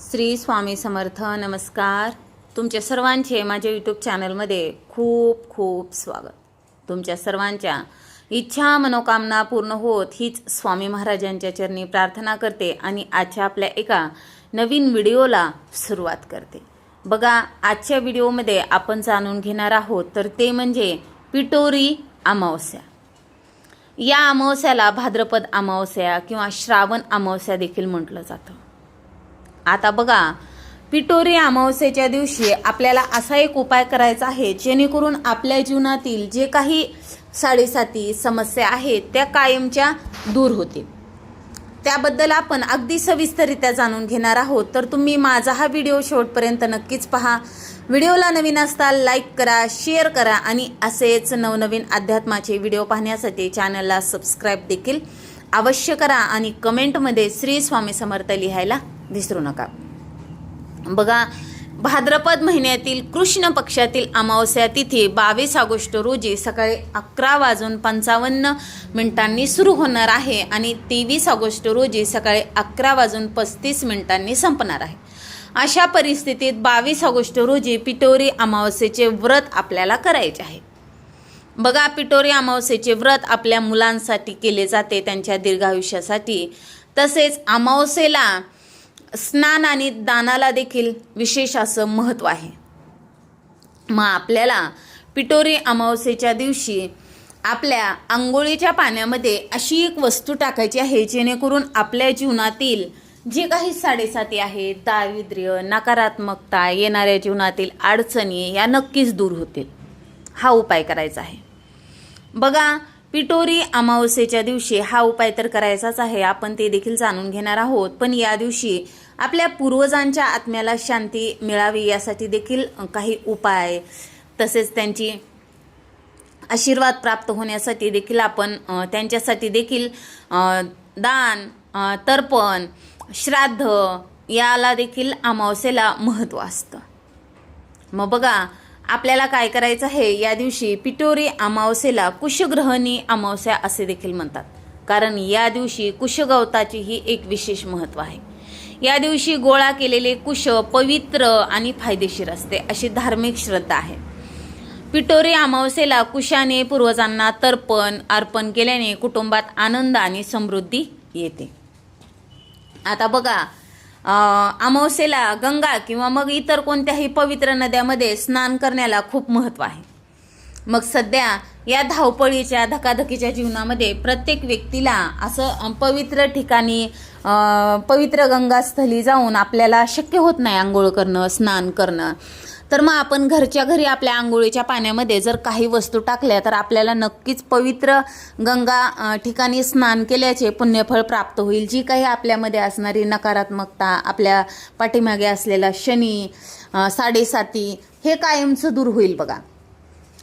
श्री स्वामी समर्थ नमस्कार. तुमच्या सर्वांचे माझ्या यूट्यूब चॅनलमध्ये खूप खूप स्वागत. तुमच्या सर्वांच्या इच्छा मनोकामना पूर्ण होत हीच स्वामी महाराजांच्या चरणी प्रार्थना करते आणि आजच्या आपल्या एका नवीन व्हिडिओला सुरुवात करते. बघा आजच्या व्हिडिओमध्ये आपण जाणून घेणार आहोत तर ते म्हणजे पिटोरी अमावस्या. या अमावस्याला भाद्रपद अमावस्या किंवा श्रावण अमावस्या देखील म्हटलं जातं. आता बघा पिटोरी अमावस्येच्या दिवशी आपल्याला असा एक उपाय करायचा आहे जेणेकरून आपल्या जीवनातील जे काही साडेसाती समस्या आहेत त्या कायमच्या दूर होतील. त्याबद्दल आपण अगदी सविस्तरित्या जाणून घेणार आहोत. तर तुम्ही माझा हा व्हिडिओ शेवटपर्यंत नक्कीच पहा. व्हिडिओला नवीन असताल लाईक करा शेअर करा आणि असेच नवनवीन अध्यात्माचे व्हिडिओ पाहण्यासाठी चॅनलला सबस्क्राईब देखील अवश्य करा आणि कमेंटमध्ये श्री स्वामी समर्थ लिहायला विसरू नका. बघा भाद्रपद महिन्यातील कृष्ण पक्षातील अमावस्या तिथी बावीस ऑगस्ट रोजी सकाळी अकरा वाजून पंचावन्न मिनिटांनी सुरू होणार आहे आणि तेवीस ऑगस्ट रोजी सकाळी अकरा वाजून पस्तीस मिनिटांनी संपणार आहे. अशा परिस्थितीत बावीस ऑगस्ट रोजी पिटोरी अमावस्येचे व्रत आपल्याला करायचे आहे. बघा पिटोरी अमावस्येचे व्रत आपल्या मुलांसाठी केले जाते त्यांच्या दीर्घायुष्यासाठी. तसेच अमावस्येला स्नान आणि दानाला देखील विशेष असं महत्त्व आहे. मग आपल्याला पिटोरी अमावस्येच्या दिवशी आपल्या आंघोळीच्या पाण्यामध्ये अशी एक वस्तू टाकायची आहे जेणेकरून आपल्या जीवनातील जे काही साडेसाती आहेत दारिद्र्य नकारात्मकता येणाऱ्या जीवनातील अडचणी या नक्कीच दूर होतील. हा उपाय करायचा आहे. बघा पिटोरी अमावस्येच्या दिवशी हा उपाय तर करायचाच आहे. आपण ते देखील जाणून घेणार आहोत. पण या दिवशी आपल्या पूर्वजांच्या आत्म्याला शांती मिळावी यासाठी देखील काही उपाय तसेच त्यांची आशीर्वाद प्राप्त होण्यासाठी देखील आपण त्यांच्यासाठी देखील दान तर्पण श्राद्ध याला देखील अमावस्येला महत्त्व असतं. मग बघा आपल्याला काय करायचं आहे? या दिवशी पिटोरी अमावस्येला कुशग्रहणी अमावस्या असे देखील म्हणतात. कारण या दिवशी कुशगवताची ही एक विशेष महत्त्व आहे. या दिवशी गोळा केलेले कुश पवित्र आणि फायदेशीर असते अशी धार्मिक श्रद्धा आहे. पिटोरी अमावस्येला कुशाने पूर्वजांना तर्पण अर्पण केल्याने कुटुंबात आनंद आणि समृद्धी येते. आता बघा अमावस्येला गंगा किंवा मग इतर कोणत्याही पवित्र नद्यामध्ये स्नान करण्याला खूप महत्त्व आहे. मग सध्या या धावपळीच्या धकाधकीच्या जीवनामध्ये प्रत्येक व्यक्तीला असं पवित्र ठिकाणी पवित्र गंगास्थली जाऊन आपल्याला शक्य होत नाही आंघोळ करणं स्नान करणं. तर मग आपण घरच्या घरी आपल्या आंघोळीच्या पाण्यामध्ये जर काही वस्तू टाकल्या तर आपल्याला नक्कीच पवित्र गंगा ठिकाणी स्नान केल्याचे पुण्यफळ प्राप्त होईल. जी काही आपल्यामध्ये असणारी नकारात्मकता आपल्या पाठीमागे असलेला शनी साडेसाती हे कायमचं दूर होईल बघा.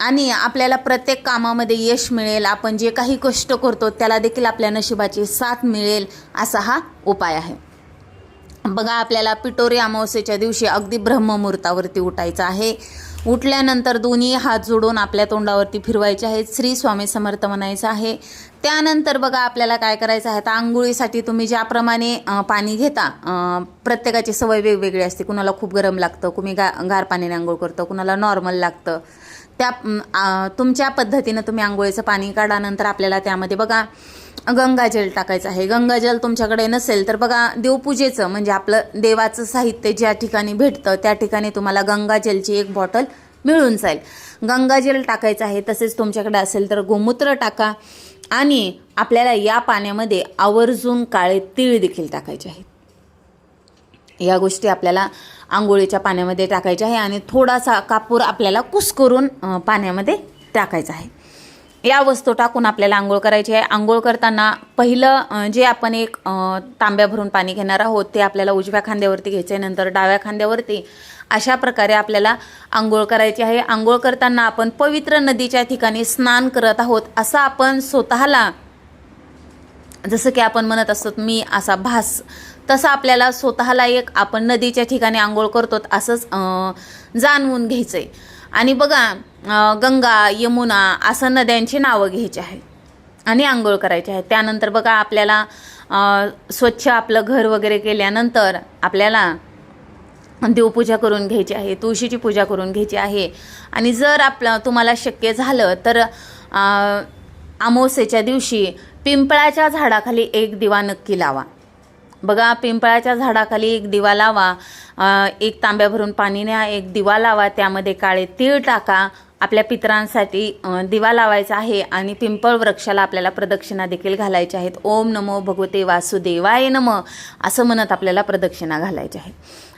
आणि आपल्याला प्रत्येक कामामध्ये यश मिळेल. आपण जे काही कष्ट करतो त्याला देखील आपल्या नशिबाची साथ मिळेल असा हा उपाय आहे. बघा आपल्याला पिटोरी अमावस्येच्या दिवशी अगदी ब्रह्ममुहूर्तावरती उठायचं आहे. उठल्यानंतर दोन्ही हात जोडून आपल्या तोंडावरती फिरवायचे आहेत. श्री स्वामी समर्थ म्हणायचं आहे. त्यानंतर बघा आपल्याला काय करायचं आहे? तर आंघोळीसाठी तुम्ही ज्याप्रमाणे पाणी घेता प्रत्येकाची सवय वेगवेगळी असते. कुणाला खूप गरम लागतं कुणी गा गार पाण्याने आंघोळ करतं कुणाला नॉर्मल लागतं. त्या तुमच्या पद्धतीनं तुम्ही आंघोळीचं पाणी काढा नंतर आपल्याला त्यामध्ये बघा गंगाजल टाकायचं आहे. गंगाजल तुमच्याकडे नसेल तर बघा देवपूजेचं म्हणजे आपलं देवाचं साहित्य ज्या ठिकाणी भेटतं त्या ठिकाणी तुम्हाला गंगाजलची एक बॉटल मिळून जाईल. गंगाजल टाकायचं आहे तसेच तुमच्याकडे असेल तर गोमूत्र टाका आणि आपल्याला या पाण्यामध्ये आवर्जून काळे तीळ देखील टाकायचे आहेत. या गोष्टी आपल्याला आंघोळीच्या पाण्यामध्ये टाकायच्या आहे आणि थोडासा कापूर आपल्याला कुसकरून पाण्यामध्ये टाकायचा आहे. या वस्तू टाकून आपल्याला आंघोळ करायची आहे. आंघोळ करताना पहिलं जे आपण एक तांब्या भरून पाणी घेणार आहोत ते आपल्याला उजव्या खांद्यावरती घ्यायचे आहे नंतर डाव्या खांद्यावरती. अशा प्रकारे आपल्याला आंघोळ करायची आहे. आंघोळ करताना आपण पवित्र नदीच्या ठिकाणी स्नान करत आहोत असं आपण स्वतःला जसं की आपण म्हणत असतो मी असा भास तसं आपल्याला स्वतःला एक आपण नदीच्या ठिकाणी आंघोळ करतो असंच जाणवून घ्यायचं आहे आणि बघा गंगा यमुना असं नद्यांची नावं घ्यायची आहे आणि आंघोळ करायची आहे त्यानंतर बघा आपल्याला स्वच्छ आपलं घर वगैरे केल्यानंतर आपल्याला देवपूजा करून घ्यायची आहे तुळशीची पूजा करून घ्यायची आहे. आणि जर आपलं तुम्हाला शक्य झालं तर अमावस्येच्या दिवशी पिंपळाच्या झाडाखाली एक दिवा नक्की लावा. बघा पिंपळाच्या झाडाखाली एक दिवा लावा. एक तांब्या भरून पाणी न्या एक दिवा लावा. त्यामध्ये काळे तीळ टाका. आपल्या पितरांसाठी दिवा लावायचा आहे आणि पिंपळ वृक्षाला आपल्याला प्रदक्षिणा देखील घालायच्या आहेत. ओम नमो भगवते वासुदेवाय नम असं म्हणत आपल्याला प्रदक्षिणा घालायच्या आहेत